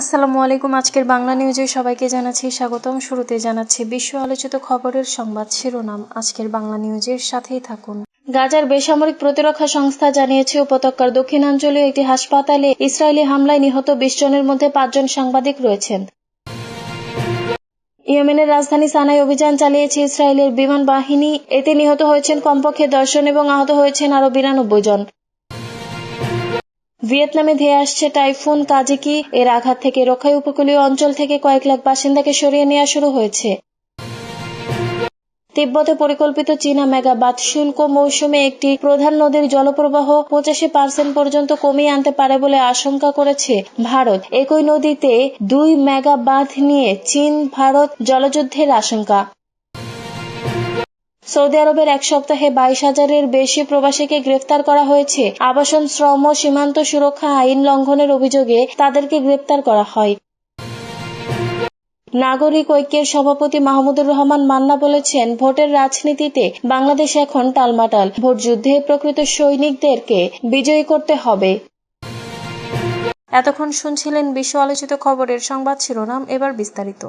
আসসালামু আলাইকুম, আজকের বাংলা নিউজে সবাইকে জানাচ্ছি স্বাগতম। শুরুতে জানাচ্ছি বিশ্ব আলোচিত খবরের সংবাদ শিরোনাম। আজকের বাংলা নিউজের সাথেই থাকুন। গাজার বেসামরিক প্রতিরক্ষা সংস্থা জানিয়েছে, উপত্যকার দক্ষিণাঞ্চলীয় একটি হাসপাতালে ইসরায়েলি হামলায় নিহত বিশ জনের মধ্যে পাঁচজন সাংবাদিক রয়েছেন। ইয়েমেনের রাজধানী সানায় অভিযান চালিয়েছে ইসরায়েলের বিমান বাহিনী। এতে নিহত হয়েছেন কমপক্ষে দশ জন এবং আহত হয়েছেন আরও বিরানব্বই জন। ভিয়েতনামে ধেয়ে আসছে টাইফুন কাজিকি এর আঘাত থেকে রক্ষায় উপকূলীয় অঞ্চল থেকে কয়েক লাখ বাসিন্দাকে সরিয়ে নেওয়া শুরু হয়েছে। তিব্বতে পরিকল্পিত চীনা মেগা মেগাবাত শুল্ক মৌসুমে একটি প্রধান নদীর জলপ্রবাহ পঁচাশি পার্সেন্ট পর্যন্ত কমিয়ে আনতে পারে বলে আশঙ্কা করেছে ভারত। একই নদীতে দুই মেগা বাঁধ নিয়ে চীন, ভারত জলযুদ্ধের আশঙ্কা। সৌদি আরবের এক সপ্তাহে বাইশ হাজারের বেশি প্রবাসীকে গ্রেফতার করা হয়েছে। আবাসন, শ্রম ও সীমান্ত সুরক্ষা, আইন লঙ্ঘনের অভিযোগে তাদেরকে গ্রেপ্তার করা হয়। নাগরিক ঐক্যের সভাপতি মাহমুদুর রহমান মান্না বলেছেন, ভোটের রাজনীতিতে বাংলাদেশ এখন টালমাটাল। ভোট যুদ্ধে প্রকৃত সৈনিকদেরকে বিজয়ী করতে হবে। এতক্ষণ শুনছিলেন বিশ্ব আলোচিত খবরের সংবাদ শিরোনাম, এবার বিস্তারিত।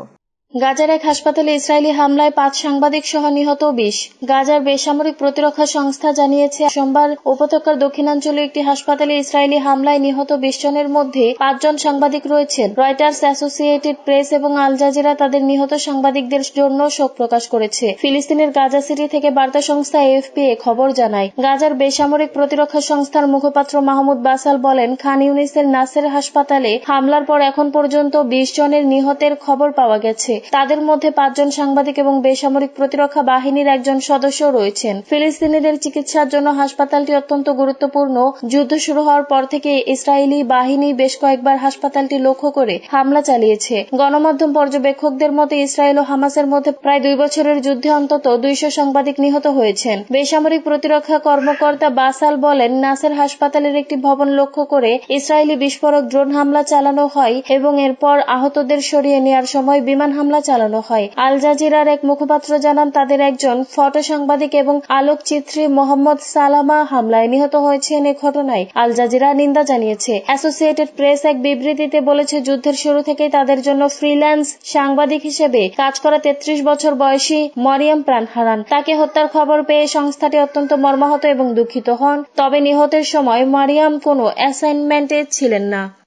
গাজার এক হাসপাতালে ইসরায়েলি হামলায় পাঁচ সাংবাদিক সহ নিহত বিশ। গাজার বেসামরিক প্রতিরক্ষা সংস্থা জানিয়েছে, সোমবার উপত্যকার দক্ষিণাঞ্চলে একটি হাসপাতালে ইসরায়েলি হামলায় নিহত বিশ জনের মধ্যে পাঁচজন সাংবাদিক রয়েছেন। রয়টার্স অ্যাসোসিয়েটেড প্রেস এবং আল জাজিরা তাদের নিহত সাংবাদিকদের জন্য শোক প্রকাশ করেছে। ফিলিস্তিনের গাজা সিটি থেকে বার্তা সংস্থা এএফপি এ খবর জানায়, গাজার বেসামরিক প্রতিরক্ষা সংস্থার মুখপাত্র মাহমুদ বাসাল বলেন, খান ইউনিসের নাসের হাসপাতালে হামলার পর এখন পর্যন্ত বিশ জনের নিহতের খবর পাওয়া গেছে। তাদের মধ্যে পাঁচজন সাংবাদিক এবং বেসামরিক প্রতিরক্ষা বাহিনীর একজন সদস্য রয়েছেন। ফিলিস্তিনিদের চিকিৎসার জন্য হাসপাতালটি অত্যন্ত গুরুত্বপূর্ণ। যুদ্ধ শুরু হওয়ার পর থেকে ইসরায়েলি বাহিনী বেশ কয়েকবার হাসপাতালটি লক্ষ্য করে হামলা চালিয়েছে। গণমাধ্যম পর্যবেক্ষকদের মতে, ইসরায়েল ও হামাসের মধ্যে প্রায় দুই বছরের যুদ্ধে অন্তত দুইশো সাংবাদিক নিহত হয়েছেন। বেসামরিক প্রতিরক্ষা কর্মকর্তা বাসাল বলেন, নাসের হাসপাতালের একটি ভবন লক্ষ্য করে ইসরায়েলি বিস্ফোরক ড্রোন হামলা চালানো হয় এবং এরপর আহতদের সরিয়ে নেওয়ার সময় বিমান হামলা চালানো হয়। আল জাজিরার এক মুখপাত্র জানান, তাদের একজন ফটো সাংবাদিক এবং আলোকচিত্রী মোহাম্মদ সালামা হামলায় নিহত হয়েছেন এ ঘটনায়। আল জাজিরা নিন্দা জানিয়েছে। অ্যাসোসিয়েটেড প্রেস এক বিবৃতিতে বলেছে, যুদ্ধের শুরু থেকেই তাদের জন্য ফ্রিল্যান্স সাংবাদিক হিসেবে কাজ করা তেত্রিশ বছর বয়সী মরিয়াম প্রাণ হারান। তাকে হত্যার খবর পেয়ে সংস্থাটি অত্যন্ত মর্মাহত এবং দুঃখিত হন। তবে নিহতের সময় মারিয়াম কোনো অ্যাসাইনমেন্টে ছিলেন না।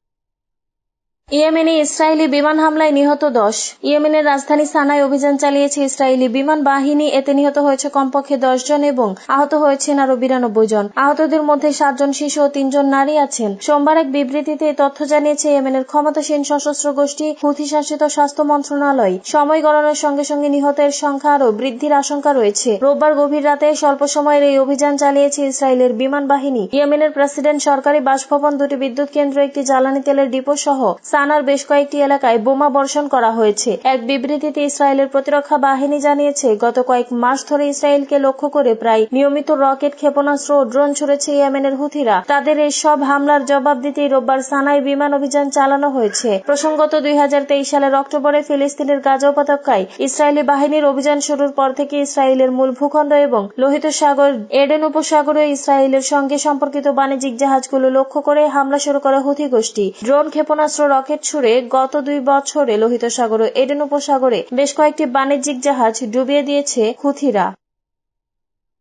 ইয়েমেনে ইসরায়েলি বিমান হামলায় নিহত দশ। ইয়েমেনের রাজধানী সানায় অভিযান চালিয়েছে ইসরায়েলি বিমান বাহিনী। এতে নিহত হয়েছে কমপক্ষে দশ জন এবং আহত হয়েছেন আরও বিরানব্বই জন। আহতদের মধ্যে সাতজন শিশু ও তিনজন নারী আছেন। সোমবার এক বিবৃতিতে তথ্য জানিয়েছে ইয়েমেনের ক্ষমতাসীন সশস্ত্র গোষ্ঠী, হুথি শাসিত স্বাস্থ্য মন্ত্রণালয়। সময় গণনার সঙ্গে সঙ্গে নিহতের সংখ্যা আরও বৃদ্ধির আশঙ্কা রয়েছে। রোববার গভীর রাতে স্বল্প সময়ের এই অভিযান চালিয়েছে ইসরায়েলের বিমান বাহিনী। ইয়েমেনের প্রেসিডেন্ট সরকারি বাসভবন দুটি বিদ্যুৎ কেন্দ্র, একটি জ্বালানি তেলের ডিপো সহ সানার বেশ কয়েকটি এলাকায় বোমা বর্ষণ করা হয়েছে। এক বিবৃতিতে ইসরায়েলের প্রতিরক্ষা বাহিনী জানিয়েছে, গত কয়েক মাস ধরে ইসরায়েলকে লক্ষ্য করে প্রায় নিয়মিত রকেট ক্ষেপণাস্ত্র ও ড্রোন ছুড়েছে ইয়েমেনের হুথিরা। তাদের এই সব হামলার জবাব দিতেই রোববার সানায় বিমান অভিযান চালানো হয়েছে। প্রসঙ্গত, দুই সালের অক্টোবরে ফিলিস্তিনের গাজা উপত্যকায় ইসরায়েলি বাহিনীর অভিযান শুরুর পর থেকে ইসরায়েলের মূল ভূখণ্ড এবং লোহিত সাগর, এডেন উপসাগরে ইসরায়েলের সঙ্গে সম্পর্কিত বাণিজ্যিক জাহাজগুলো লক্ষ্য করে হামলা শুরু করে হুথি গোষ্ঠী। ড্রোন ক্ষেপণাস্ত্র, রকেট ছুড়ে গত দুই বছরে লোহিত সাগর ও এডেন উপসাগরে বেশ কয়েকটি বাণিজ্যিক জাহাজ ডুবিয়ে দিয়েছে হুথিরা।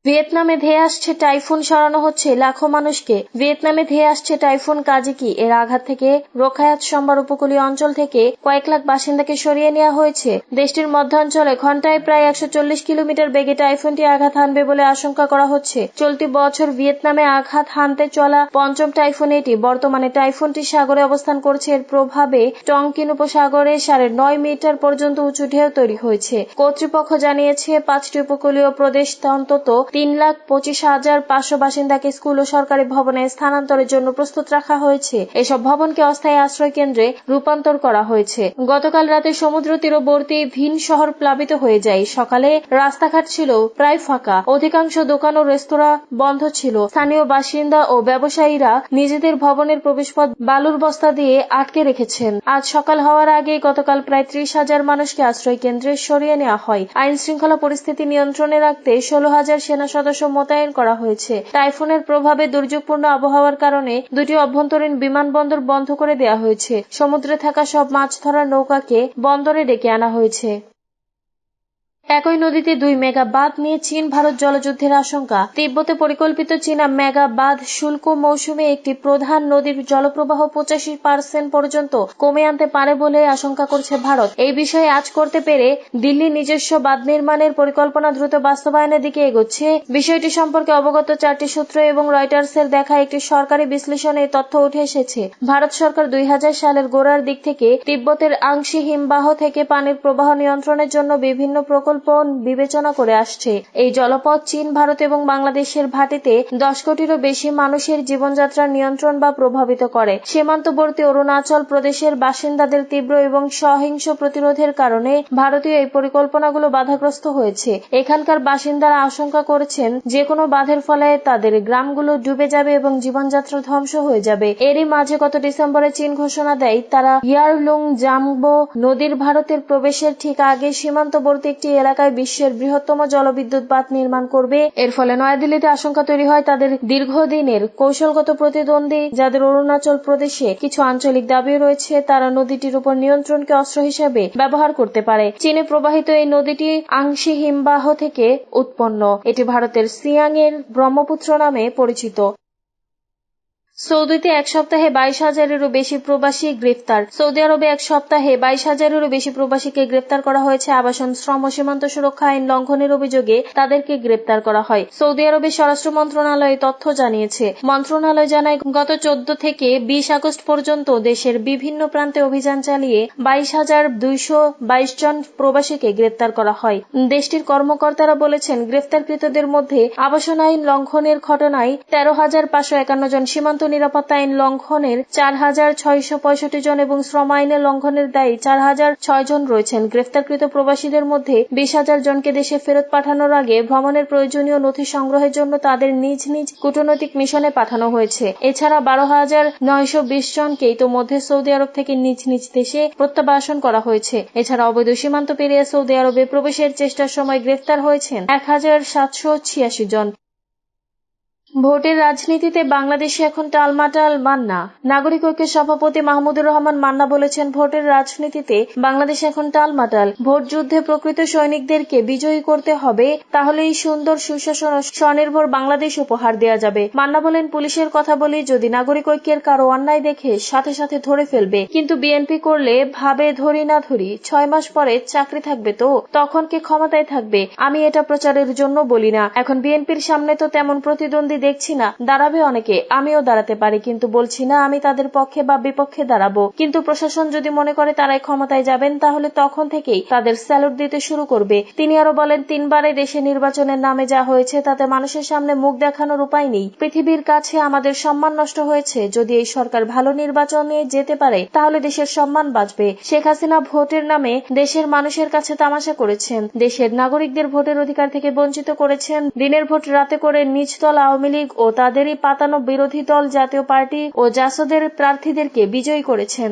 ভিয়েতনামে ধেয়ে আসছে টাইফুন, সরানো হচ্ছে লাখো মানুষকে। ভিয়েতনামে ধেয়ে আসছে টাইফুন কাজিকি এর আঘাত থেকে রোখায়াত সম্বার উপকূলীয় অঞ্চল থেকে কয়েক লাখ বাসিন্দাকে সরিয়ে নেওয়া হয়েছে। দেশটির মধ্যাঞ্চলে ঘন্টায় প্রায় একশো চল্লিশ কিলোমিটার বেগে টাইফুনটি আঘাত হানবে বলে আশঙ্কা করা হচ্ছে। চলতি বছর ভিয়েতনামে আঘাত হানতে চলা পঞ্চম টাইফুন এটি। বর্তমানে টাইফুনটি সাগরে অবস্থান করছে। এর প্রভাবে টংকিন উপসাগরে সাড়ে নয় মিটার পর্যন্ত উঁচু ঢেউ তৈরি হয়েছে। কর্তৃপক্ষ জানিয়েছে, পাঁচটি উপকূলীয় প্রদেশ অন্তত তিন লাখ পঁচিশ হাজার পাঁচশো বাসিন্দাকে স্কুল ও সরকারি ভবনে স্থানান্তরের জন্য প্রস্তুত রাখা হয়েছে। এসব ভবনকে অস্থায়ী আশ্রয় কেন্দ্রে রূপান্তর করা হয়েছে। গতকাল রাতে সমুদ্র তীরবর্তী ভিন শহর প্লাবিত হয়ে যায়। সকালে রাস্তাঘাট ছিল প্রায় ফাঁকা। অধিকাংশ দোকান ও রেস্তোরাঁ বন্ধ ছিল। স্থানীয় বাসিন্দা ও ব্যবসায়ীরা নিজেদের ভবনের প্রবেশপথ বালুর বস্তা দিয়ে আটকে রেখেছেন। আজ সকাল হওয়ার আগে গতকাল প্রায় ত্রিশ হাজার মানুষকে আশ্রয় কেন্দ্রে সরিয়ে নেওয়া হয়। আইন শৃঙ্খলা পরিস্থিতি নিয়ন্ত্রণে রাখতে ষোলো হাজার সেনা সদস্য মোতায়েন করা হয়েছে। টাইফুনের প্রভাবে দুর্যোগপূর্ণ আবহাওয়ার কারণে দুটি অভ্যন্তরীণ বিমানবন্দর বন্ধ করে দেওয়া হয়েছে। সমুদ্রে থাকা সব মাছ ধরার নৌকাকে বন্দরে ডেকে আনা হয়েছে। একই নদীতে দুই মেগা বাঁধ নিয়ে চীন ভারত জলযুদ্ধের আশঙ্কা। তিব্বতে পরিকল্পিত চীনা মেগা বাঁধ শুল্ক মৌসুমে একটি প্রধান নদীর জলপ্রবাহ পঁচাশি পার্সেন্ট পর্যন্ত কমে আনতে পারে বলে আশঙ্কা করছে ভারত। এই বিষয়ে আজ করতে পেরে দিল্লি নিজস্ব বাঁধ নির্মাণের পরিকল্পনা দ্রুত বাস্তবায়নের দিকে এগোচ্ছে। বিষয়টি সম্পর্কে অবগত চারটি সূত্র এবং রয়টার্সের দেখা একটি সরকারি বিশ্লেষণে তথ্য উঠে এসেছে। ভারত সরকার দুই হাজার সালের গোড়ার দিক থেকে তিব্বতের আংশি হিমবাহ থেকে পানির প্রবাহ নিয়ন্ত্রণের জন্য বিভিন্ন প্রকল্প বিবেচনা করে আসছে। এই জলপথ চীন, ভারত এবং বাংলাদেশের ভাটিতে দশ কোটিরও বেশি মানুষের জীবনযাত্রার নিয়ন্ত্রণ বা প্রভাবিত করে। সীমান্তবর্তী অরুণাচল প্রদেশের বাসিন্দাদের তীব্র এবং সহিংস প্রতিরোধের কারণে ভারতীয় এই পরিকল্পনাগুলো বাধাগ্রস্ত হয়েছে। এখানকার বাসিন্দারা আশঙ্কা করছেন যে কোনো বাঁধের ফলে তাদের গ্রামগুলো ডুবে যাবে এবং জীবনযাত্রা ধ্বংস হয়ে যাবে। এরই মাঝে গত ডিসেম্বরে চীন ঘোষণা দেয়, তারা ইয়ারলুং জামবো নদীর ভারতের প্রবেশের ঠিক আগে সীমান্তবর্তী একটি এলাকায় বিশ্বের বৃহত্তম জলবিদ্যুৎ বাঁধ নির্মাণ করবে। এর ফলে নয়াদিল্লিতে আশঙ্কা তৈরি হয় তাদের দীর্ঘদিনের কৌশলগত প্রতিদ্বন্দ্বী যাদের অরুণাচল প্রদেশে কিছু আঞ্চলিক দাবি রয়েছে, তারা নদীটির উপর নিয়ন্ত্রণকে অস্ত্র হিসেবে ব্যবহার করতে পারে। চীনে প্রবাহিত এই নদীটি আংশি হিমবাহ থেকে উৎপন্ন। এটি ভারতের সিয়াং এর ব্রহ্মপুত্র নামে পরিচিত। সৌদিতে এক সপ্তাহে বাইশ হাজারেরও বেশি প্রবাসী গ্রেফতার সৌদি আরবে এক সপ্তাহে বাইশ হাজারেরও বেশি প্রবাসীকে গ্রেফতার করা হয়েছে আবাসন, শ্রম ও সীমান্ত সুরক্ষা আইন লঙ্ঘনের অভিযোগে তাদেরকে গ্রেপ্তার করা হয়। সৌদি আরবের স্বরাষ্ট্র মন্ত্রণালয় তথ্য জানিয়েছে। মন্ত্রণালয় জানায়, গত চোদ্দ থেকে বিশ আগস্ট পর্যন্ত দেশের বিভিন্ন প্রান্তে অভিযান চালিয়ে বাইশ হাজার দুইশো বাইশ জন প্রবাসীকে গ্রেপ্তার করা হয়। দেশটির কর্মকর্তারা বলেছেন গ্রেফতারকৃতদের মধ্যে আবাসন আইন লঙ্ঘনের ঘটনায় তেরো হাজার পাঁচশো একান্ন জন সীমান্ত নিরাপত্তা আইন লঙ্ঘনের চার হাজার ছয়শো পঁয়ষট্টি জন এবং শ্রম আইনের লঙ্ঘনের দায়ী চার হাজার ছয় জন রয়েছেন। গ্রেফতারকৃত প্রবাসীদের মধ্যে বিশ হাজার জনকে দেশে ফেরত পাঠানোর আগে ভ্রমণের প্রয়োজনীয় নথি সংগ্রহের জন্য তাদের নিজ নিজ কূটনৈতিক মিশনে পাঠানো হয়েছে। এছাড়া বারো হাজার নয়শো বিশ জনকে ইতোমধ্যে সৌদি আরব থেকে নিজ নিজ দেশে প্রত্যাবাসন করা হয়েছে। এছাড়া অবৈধ সীমান্ত পেরিয়ে সৌদি আরবে প্রবেশের চেষ্টার সময় গ্রেফতার হয়েছেন এক হাজার সাতশো ছিয়াশি জন। ভোটের রাজনীতিতে বাংলাদেশে এখন টালমাটাল মান্না। নাগরিক ঐক্যের সভাপতি মাহমুদুর রহমান মান্না বলেছেন, ভোটের রাজনীতিতে বাংলাদেশ এখন টালমাটাল। ভোট যুদ্ধে প্রকৃত সৈনিকদেরকে বিজয়ী করতে হবে তাহলে এই সুন্দর সুশাসন ও স্বনির্ভর বাংলাদেশ উপহার দেওয়া যাবে। মান্না বলেন, পুলিশের কথা বলি যদি নাগরিক ঐক্যের কারও অন্যায় দেখে সাথে সাথে ধরে ফেলবে। কিন্তু বিএনপি করলে ভাবে ধরি না ধরি, ছয় মাস পরে চাকরি থাকবে তো, তখন কে ক্ষমতায় থাকবে? আমি এটা প্রচারের জন্য বলি না। এখন বিএনপির সামনে তো তেমন প্রতিদ্বন্দ্বী দেখছি না, দাঁড়াবে অনেকে, আমিও দাঁড়াতে পারি, কিন্তু বলছি না, আমি তাদের পক্ষে বা বিপক্ষে দাঁড়াবো। কিন্তু প্রশাসন যদি মনে করে তারাই ক্ষমতায় যাবেন, তাহলে তখন থেকেই তাদের স্যালুট দিতে শুরু করবে। তিনি আরও বলেন তিনবারে দেশে নির্বাচনের নামে যা হয়েছে, তাতে মানুষের সামনে মুখ দেখানোর উপায় নেই। পৃথিবীর কাছে আমাদের সম্মান নষ্ট হয়েছে, যদি এই সরকার ভালো নির্বাচনে যেতে পারে, তাহলে দেশের সম্মান বাঁচবে। শেখ হাসিনা ভোটের নামে দেশের মানুষের কাছে তামাশা করেছেন। দেশের নাগরিকদের ভোটের অধিকার থেকে বঞ্চিত করেছেন। দিনের ভোট রাতে করে নিচতল আওয়ামী লীগ ও তাদেরই পাতানো বিরোধী দল জাতীয় পার্টি ও জাসদের প্রার্থীদেরকে বিজয়ী করেছেন।